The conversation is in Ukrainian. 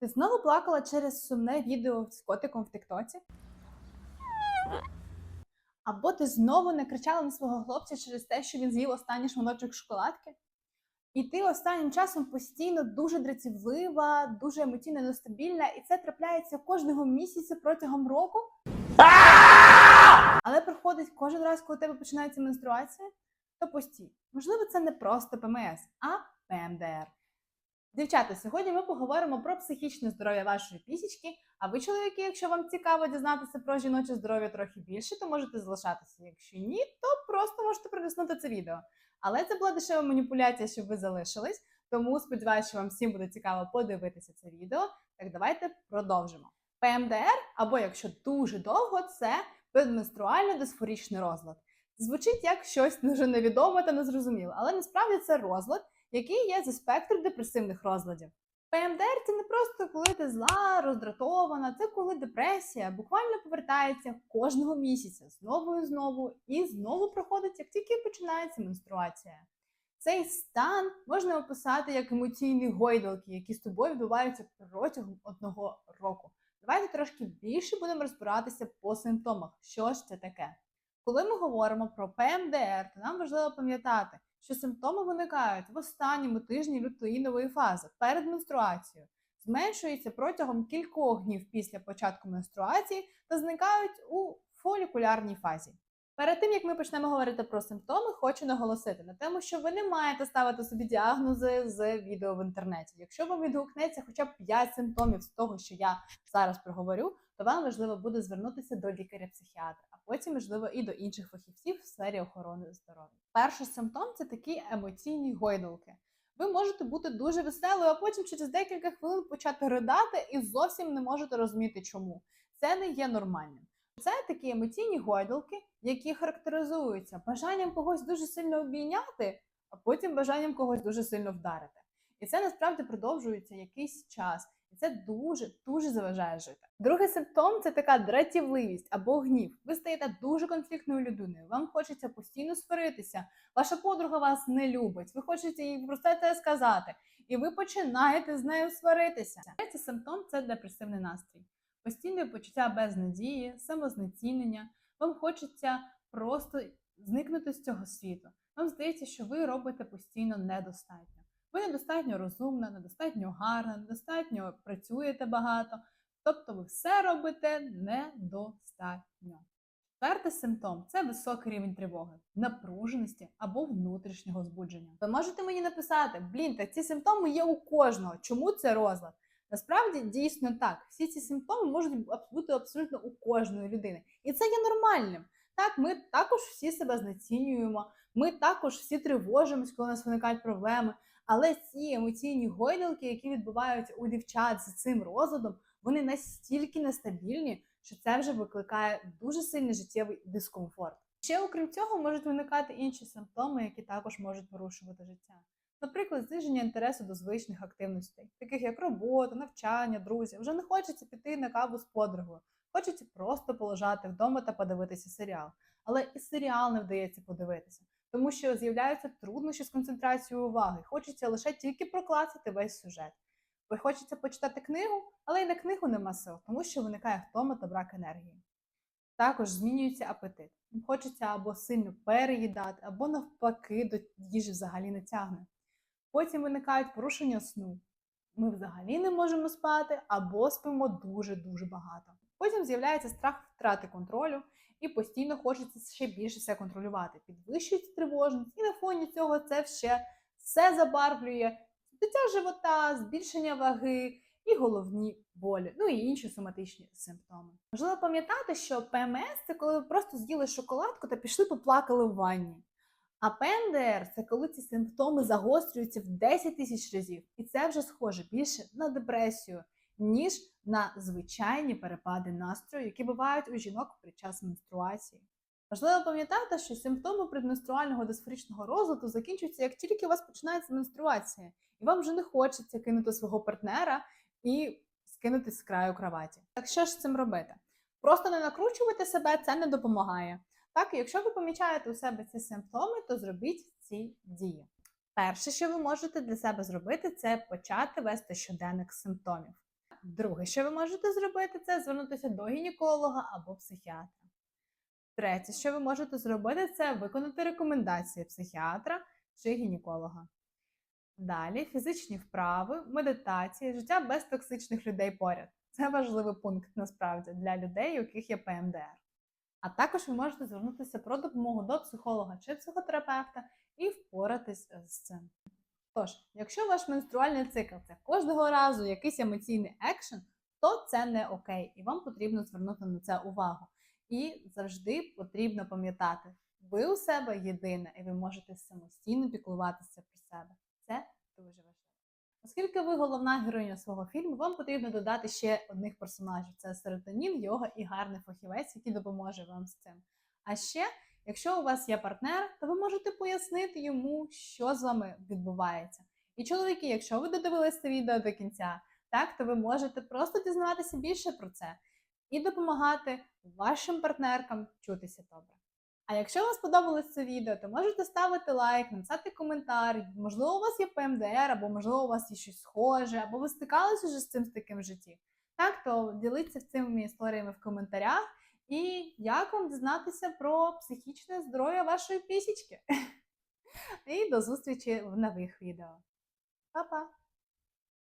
Ти знову плакала через сумне відео з котиком в Тиктоці? Або ти знову не кричала на свого хлопця через те, що він з'їв останній шматочок шоколадки? І ти останнім часом постійно дуже дратівлива, дуже емоційно нестабільна, і це трапляється кожного місяця протягом року. Але приходить кожен раз, коли у тебе починається менструація, то постій. Можливо, це не просто ПМС, а ПМДР. Дівчата, сьогодні ми поговоримо про психічне здоров'я вашої пісічки. А ви, чоловіки, якщо вам цікаво дізнатися про жіноче здоров'я трохи більше, то можете залишатися. Якщо ні, то просто можете проліснути це відео. Але це була дешева маніпуляція, щоб ви залишились. Тому сподіваюся, що вам всім буде цікаво подивитися це відео. Так давайте продовжимо. ПМДР, або якщо дуже довго, це предменструально дисфорічний розлад. Звучить як щось дуже невідоме та незрозуміле, але насправді це розлад, який є зі спектру депресивних розладів. ПМДР це не просто коли ти зла, роздратована, це коли депресія буквально повертається кожного місяця знову і знову, і знову проходить, як тільки починається менструація. Цей стан можна описати як емоційні гойдалки, які з тобою відбуваються протягом одного року. Давайте трошки більше будемо розбиратися по симптомах. Що ж це таке? Коли ми говоримо про ПМДР, то нам важливо пам'ятати, що симптоми виникають в останньому тижні лютеїнової фази перед менструацією, зменшуються протягом кількох днів після початку менструації та зникають у фолікулярній фазі. Перед тим як ми почнемо говорити про симптоми, хочу наголосити на тому, що ви не маєте ставити собі діагнози з відео в інтернеті. Якщо вам відгукнеться хоча б 5 симптомів з того, що я зараз проговорю, то вам важливо буде звернутися до лікаря-психіатра, а потім, можливо, і до інших фахівців в сфері охорони здоров'я. Перший симптом це такі емоційні гойдалки. Ви можете бути дуже веселою, а потім через декілька хвилин почати ридати і зовсім не можете розуміти, чому. Це не є нормальним. Це такі емоційні гойдалки, які характеризуються бажанням когось дуже сильно обійняти, а потім бажанням когось дуже сильно вдарити. І це насправді продовжується якийсь час, і це дуже дуже заважає жити. Другий симптом це така дратівливість або гнів. Ви стаєте дуже конфліктною людиною. Вам хочеться постійно сваритися. Ваша подруга вас не любить. Ви хочете їй просто це сказати, і ви починаєте з нею сваритися. Третій симптом це депресивний настрій. Постійне почуття безнадії, самознецінення. Вам хочеться просто зникнути з цього світу. Вам здається, що ви робите постійно недостатньо. Ви недостатньо розумна, недостатньо гарна, недостатньо працюєте багато. Тобто ви все робите недостатньо. Четвертий симптом це високий рівень тривоги, напруженості або внутрішнього збудження. Ви можете мені написати, блін, так ці симптоми є у кожного. Чому це розлад? Насправді дійсно так. Всі ці симптоми можуть бути абсолютно у кожної людини. І це є нормальним. Так, ми також всі себе знецінюємо, ми також всі тривожимось, коли у нас виникають проблеми. Але ці емоційні гойдалки, які відбуваються у дівчат з цим розладом, вони настільки нестабільні, що це вже викликає дуже сильний життєвий дискомфорт. Ще окрім цього, можуть виникати інші симптоми, які також можуть порушувати життя. Наприклад, зниження інтересу до звичних активностей, таких як робота, навчання, друзі. Вже не хочеться піти на каву з подругою, хочеться просто полежати вдома та подивитися серіал. Але і серіал не вдається подивитися, тому що з'являються труднощі з концентрацією уваги. Хочеться лише тільки проклацати весь сюжет. Бо хочеться почитати книгу, але й на книгу нема сил, тому що виникає втома та брак енергії. Також змінюється апетит. Хочеться або сильно переїдати, або навпаки до їжі взагалі не тягне. Потім виникають порушення сну. Ми взагалі не можемо спати або спимо дуже-дуже багато. Потім з'являється страх втрати контролю і постійно хочеться ще більше все контролювати. Підвищується тривожність, і на фоні цього це ще все забарвлює здуття живота, збільшення ваги і головні болі, ну і інші соматичні симптоми. Важливо пам'ятати, що ПМС це коли ви просто з'їли шоколадку та пішли поплакали в ванні. А ПНДР це коли ці симптоми загострюються в 10 тисяч разів, і це вже схоже більше на депресію, ніж на звичайні перепади настрою, які бувають у жінок під час менструації. Важливо пам'ятати, що симптоми предменструального дисфорічного розладу закінчуються, як тільки у вас починається менструація, і вам вже не хочеться кинути свого партнера і скинути з краю кроваті. Так що ж з цим робити? Просто не накручувати себе це не допомагає. Так, якщо ви помічаєте у себе ці симптоми, то зробіть ці дії. Перше, що ви можете для себе зробити, це почати вести щоденник симптомів. Друге, що ви можете зробити, це звернутися до гінеколога або психіатра. Третє, що ви можете зробити, це виконати рекомендації психіатра чи гінеколога. Далі фізичні вправи, медитації, життя без токсичних людей поряд. Це важливий пункт насправді для людей, у яких є ПМДР. А також ви можете звернутися про допомогу до психолога чи психотерапевта і впоратись з цим. Тож, якщо ваш менструальний цикл це кожного разу якийсь емоційний екшен, то це не окей, і вам потрібно звернути на це увагу. І завжди потрібно пам'ятати, ви у себе єдина, і ви можете самостійно піклуватися про себе. Це дуже важливо. Оскільки ви головна героїня свого фільму, вам потрібно додати ще одних персонажів: це серотонін, йога і гарний фахівець, який допоможе вам з цим. А ще, якщо у вас є партнер, то ви можете пояснити йому, що з вами відбувається. І чоловіки, якщо ви додивилися це відео до кінця, так то ви можете просто дізнаватися більше про це і допомагати вашим партнеркам чутися добре. А якщо вам сподобалось це відео, то можете ставити лайк, написати коментар. Можливо, у вас є ПМДР, або можливо, у вас є щось схоже, або ви стикалися вже з цим з таким в житті. Так, то діліться цими історіями в коментарях. І як вам дізнатися про психічне здоров'я вашої пісічки? І до зустрічі в нових відео. Па-па!